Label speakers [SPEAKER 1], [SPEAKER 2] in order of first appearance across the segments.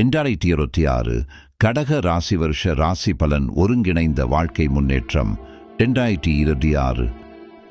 [SPEAKER 1] ரெண்டாயிரத்தி இருபத்தி ஆறு கடக ராசி வருஷ ராசி பலன் ஒருங்கிணைந்த வாழ்க்கை முன்னேற்றம் ரெண்டாயிரத்தி இருபத்தி ஆறு.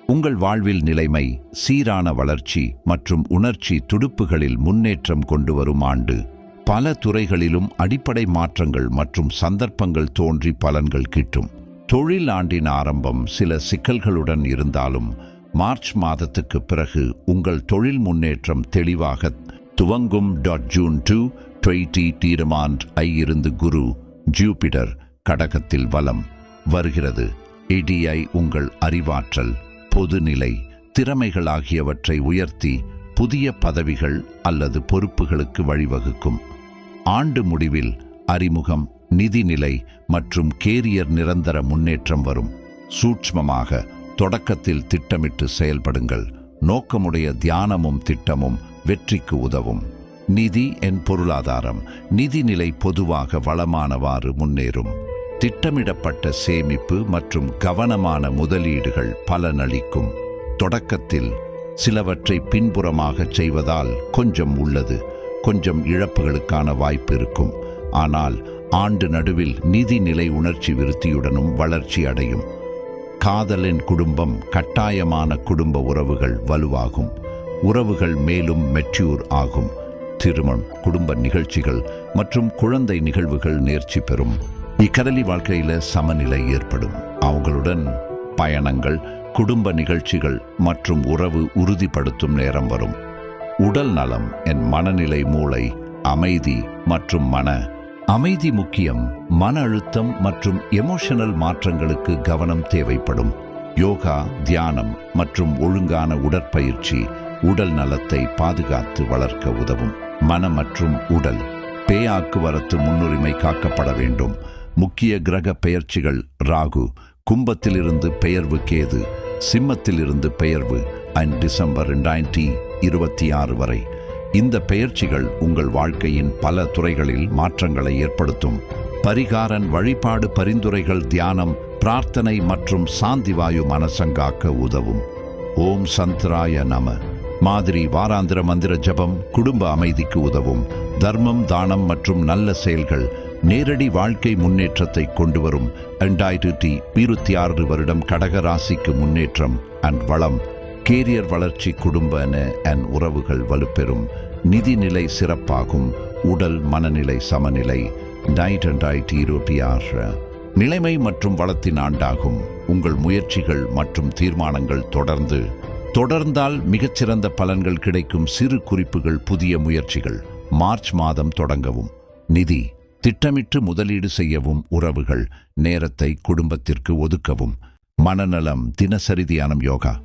[SPEAKER 1] உங்கள் வாழ்வில் நிலைமை சீரான வளர்ச்சி மற்றும் உணர்ச்சி துடுப்புகளில் முன்னேற்றம் கொண்டு வரும் ஆண்டு. பல துறைகளிலும் அடிப்படை மாற்றங்கள் மற்றும் சந்தர்ப்பங்கள் தோன்றி பலன்கள் கிட்டும். தொழில் ஆண்டின் ஆரம்பம் சில சிக்கல்களுடன் இருந்தாலும் மார்ச் மாதத்துக்கு பிறகு உங்கள் தொழில் முன்னேற்றம் தெளிவாக துவங்கும். டாட் ஜூன் டூ டுவெண்ட்டி டீரமாண்ட் ஐ இருந்து குரு ஜூபிடர் கடகத்தில் வலம் வருகிறது. இடிஐ உங்கள் அறிவாற்றல் பொதுநிலை திறமைகள் ஆகியவற்றை உயர்த்தி புதிய பதவிகள் அல்லது பொறுப்புகளுக்கு வழிவகுக்கும். ஆண்டு முடிவில் அறிமுகம் நிதிநிலை மற்றும் கேரியர் நிரந்தர முன்னேற்றம் வரும். சூட்சமமாக தொடக்கத்தில் திட்டமிட்டு செயல்படுங்கள். நோக்கமுடைய தியானமும் திட்டமும் வெற்றிக்கு உதவும். நிதி என் பொருளாதாரம் நிதிநிலை பொதுவாக வளமானவாறு முன்னேறும். திட்டமிடப்பட்ட சேமிப்பு மற்றும் கவனமான முதலீடுகள் பலனளிக்கும். தொடக்கத்தில் சிலவற்றை பின்புறமாகச் செய்வதால் கொஞ்சம் உள்ளது கொஞ்சம் இழப்புகளுக்கான வாய்ப்பு இருக்கும். ஆனால் ஆண்டு நடுவில் நிதிநிலை உணர்ச்சி விருத்தியுடனும் வளர்ச்சி அடையும். காதலின் குடும்பம் கட்டாயமான குடும்ப உறவுகள் வலுவாகும். உறவுகள் மேலும் மெச்சூர் ஆகும். திருமணம் குடும்ப நிகழ்ச்சிகள் மற்றும் குழந்தை நிகழ்வுகள் நேர்ச்சி பெறும். இக்கடலி வாழ்க்கையில சமநிலை ஏற்படும். அவங்களுடன் பயணங்கள் குடும்ப நிகழ்ச்சிகள் மற்றும் உறவு உறுதிப்படுத்தும் நேரம் வரும். உடல் நலம் என் மனநிலை மூளை அமைதி மற்றும் மன. அமைதி முக்கியம். மன அழுத்தம் மற்றும் எமோஷனல் மாற்றங்களுக்கு கவனம் தேவைப்படும். யோகா தியானம் மற்றும் ஒழுங்கான உடற்பயிற்சி உடல் நலத்தை பாதுகாத்து வளர்க்க உதவும். மன மற்றும் உடல். பேயாக்கு வரத்து முன்னுரிமை காக்கப்பட வேண்டும். முக்கிய கிரக பெயர்ச்சிகள் ராகு. கும்பத்திலிருந்து பெயர்வு கேது. சிம்மத்திலிருந்து பெயர்வு அண்ட் டிசம்பர் ரெண்டாயிரத்தி இருபத்தி ஆறு வரை. இந்த பெயர்ச்சிகள் உங்கள் வாழ்க்கையின் பல துறைகளில் மாற்றங்களை ஏற்படுத்தும். பரிகாரன் வழிபாடு பரிந்துரைகள் தியானம் பிரார்த்தனை மற்றும் சாந்திவாயு மனசங்காக்க உதவும். ஓம் சந்திராய நம. மாதிரி வாராந்திர மந்திர ஜபம் குடும்ப அமைதிக்கு உதவும். தர்மம் தானம் மற்றும் நல்ல செயல்கள் நேரடி வாழ்க்கை முன்னேற்றத்தை கொண்டு வரும். ரெண்டாயிரத்தி இருபத்தி ஆறு வருடம் கடக ராசிக்கு முன்னேற்றம் அண்ட் வளம். கேரியர் வளர்ச்சி குடும்ப அண்ட் உறவுகள் வலுப்பெறும். நிதிநிலை சிறப்பாகும். உடல் மனநிலை சமநிலை. நைட் ரெண்டாயிரத்தி இருபத்தி ஆறு. நிலைமை மற்றும் வளத்தின் ஆண்டாகும். உங்கள் முயற்சிகள் மற்றும் தீர்மானங்கள் தொடர்ந்து தொடர்ந்தால் மிகச்சிறந்த பலன்கள் கிடைக்கும் சிறு குறிப்புகள் புதிய முயற்சிகள். மார்ச் மாதம் தொடங்கவும். நிதி திட்டமிட்டு முதலீடு செய்யவும் உறவுகள் நேரத்தை குடும்பத்திற்கு ஒதுக்கவும். மனநலம் தினசரி தியானம் யோகா.